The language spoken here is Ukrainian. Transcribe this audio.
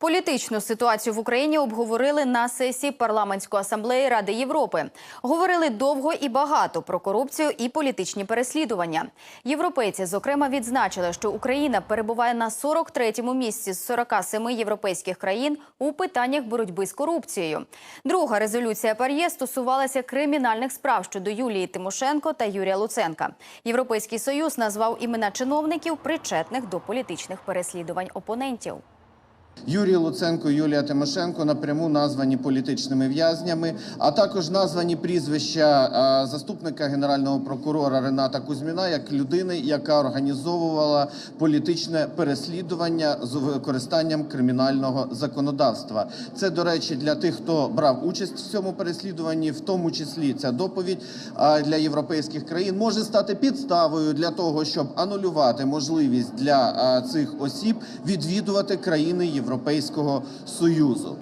Політичну ситуацію в Україні обговорили на сесії парламентської асамблеї Ради Європи. Говорили довго і багато про корупцію і політичні переслідування. Європейці, зокрема, відзначили, що Україна перебуває на 43-му місці з 47 європейських країн у питаннях боротьби з корупцією. Друга резолюція ПАРЄ стосувалася кримінальних справ щодо Юлії Тимошенко та Юрія Луценка. Європейський союз назвав імена чиновників, причетних до політичних переслідувань опонентів. Юрій Луценко, Юлія Тимошенко напряму названі політичними в'язнями, а також названі прізвища е, заступника генерального прокурора Рената Кузьміна як людини, яка організовувала політичне переслідування з використанням кримінального законодавства. Це, до речі, для тих, хто брав участь в цьому переслідуванні, в тому числі ця доповідь е, для європейських країн може стати підставою для того, щоб анулювати можливість для е, цих осіб відвідувати країни Європейського союзу.